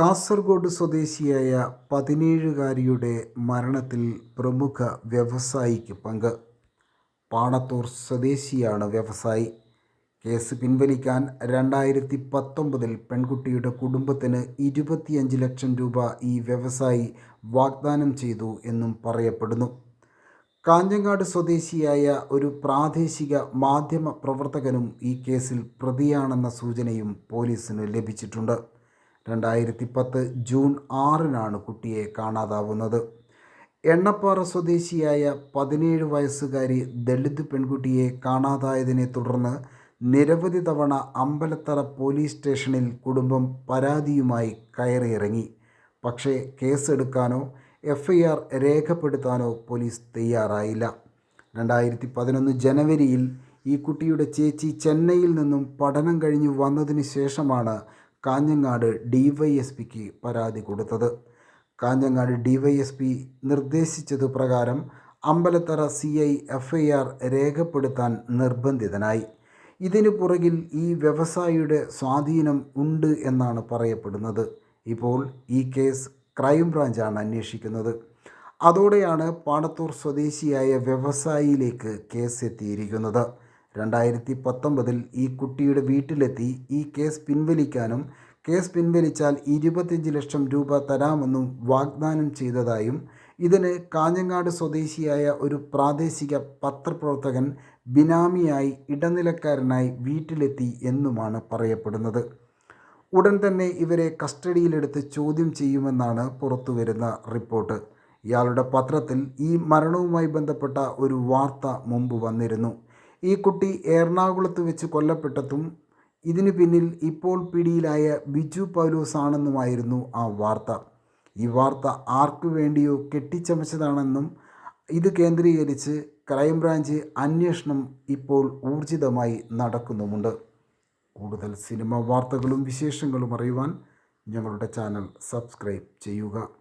കാസർഗോഡ് സ്വദേശിയായ പതിനേഴുകാരിയുടെ മരണത്തിൽ പ്രമുഖ വ്യവസായിക്ക് പങ്ക്. പാണത്തൂർ സ്വദേശിയാണ് വ്യവസായി. കേസ് പിൻവലിക്കാൻ രണ്ടായിരത്തി പത്തൊമ്പതിൽ പെൺകുട്ടിയുടെ കുടുംബത്തിന് ഇരുപത്തിയഞ്ച് ലക്ഷം രൂപ ഈ വ്യവസായി വാഗ്ദാനം ചെയ്തു എന്നും പറയപ്പെടുന്നു. കാഞ്ഞങ്ങാട് സ്വദേശിയായ ഒരു പ്രാദേശിക മാധ്യമ പ്രവർത്തകനും ഈ കേസിൽ പ്രതിയാണെന്ന സൂചനയും പോലീസിന് ലഭിച്ചിട്ടുണ്ട്. രണ്ടായിരത്തി പത്ത് ജൂൺ ആറിനാണ് കുട്ടിയെ കാണാതാവുന്നത്. എണ്ണപ്പാറ സ്വദേശിയായ പതിനേഴ് വയസ്സുകാരി ദളിത് പെൺകുട്ടിയെ കാണാതായതിനെ തുടർന്ന് നിരവധി തവണ അമ്പലത്തറ പോലീസ് സ്റ്റേഷനിൽ കുടുംബം പരാതിയുമായി കയറിയിറങ്ങി. പക്ഷേ കേസെടുക്കാനോ എഫ് ഐ ആർ രേഖപ്പെടുത്താനോ പോലീസ് തയ്യാറായില്ല. രണ്ടായിരത്തി പതിനൊന്ന് ജനുവരിയിൽ ഈ കുട്ടിയുടെ ചേച്ചി ചെന്നൈയിൽ നിന്നും പഠനം കഴിഞ്ഞ് വന്നതിന് ശേഷമാണ് കാഞ്ഞങ്ങാട് ഡിവൈഎസ്പിക്ക് പരാതി കൊടുത്തത്. കാഞ്ഞങ്ങാട് ഡിവൈഎസ്പി നിർദ്ദേശിച്ചതു പ്രകാരം Ambalathara C I F I R രേഖപ്പെടുത്താൻ നിർബന്ധിതനായി. ഇതിനു പുറകിൽ ഈ വ്യവസായിയുടെ സ്വാധീനം ഉണ്ട് എന്നാണ് പറയപ്പെടുന്നത്. ഇപ്പോൾ ഈ കേസ് ക്രൈംബ്രാഞ്ചാണ് അന്വേഷിക്കുന്നത്. അതോടെയാണ് പാണത്തൂർ സ്വദേശിയായ വ്യവസായിയിലേക്ക് കേസ് എത്തിയിരിക്കുന്നത് രണ്ടായിരത്തി പത്തൊമ്പതിൽ ഈ കുട്ടിയുടെ വീട്ടിലെത്തി ഈ കേസ് പിൻവലിക്കാനും കേസ് പിൻവലിച്ചാൽ ഇരുപത്തിയഞ്ച് ലക്ഷം രൂപ തരാമെന്നും വാഗ്ദാനം ചെയ്തതായും ഇതിന് കാഞ്ഞങ്ങാട് സ്വദേശിയായ ഒരു പ്രാദേശിക പത്രപ്രവർത്തകൻ ബിനാമിയായി ഇടനിലക്കാരനായി വീട്ടിലെത്തി എന്നുമാണ് പറയപ്പെടുന്നത്. ഉടൻ തന്നെ ഇവരെ കസ്റ്റഡിയിലെടുത്ത് ചോദ്യം ചെയ്യുമെന്നാണ് പുറത്തുവരുന്ന റിപ്പോർട്ട്. ഇയാളുടെ പത്രത്തിൽ ഈ മരണവുമായി ബന്ധപ്പെട്ട ഒരു വാർത്ത മുമ്പ് വന്നിരുന്നു. ഈ കുട്ടി എറണാകുളത്ത് വെച്ച് കൊല്ലപ്പെട്ടതും ഇതിന് പിന്നിൽ ഇപ്പോൾ പിടിയിലായ ബിജു പൗലോസ് ആണെന്നുമായിരുന്നു ആ വാർത്ത. ഈ വാർത്ത ആർക്കു വേണ്ടിയോ കെട്ടിച്ചമച്ചതാണെന്നും ഇത് കേന്ദ്രീകരിച്ച് ക്രൈംബ്രാഞ്ച് അന്വേഷണം ഇപ്പോൾ ഊർജിതമായി നടക്കുന്നുമുണ്ട്. കൂടുതൽ സിനിമ വാർത്തകളും വിശേഷങ്ങളും അറിയുവാൻ ഞങ്ങളുടെ ചാനൽ സബ്സ്ക്രൈബ് ചെയ്യുക.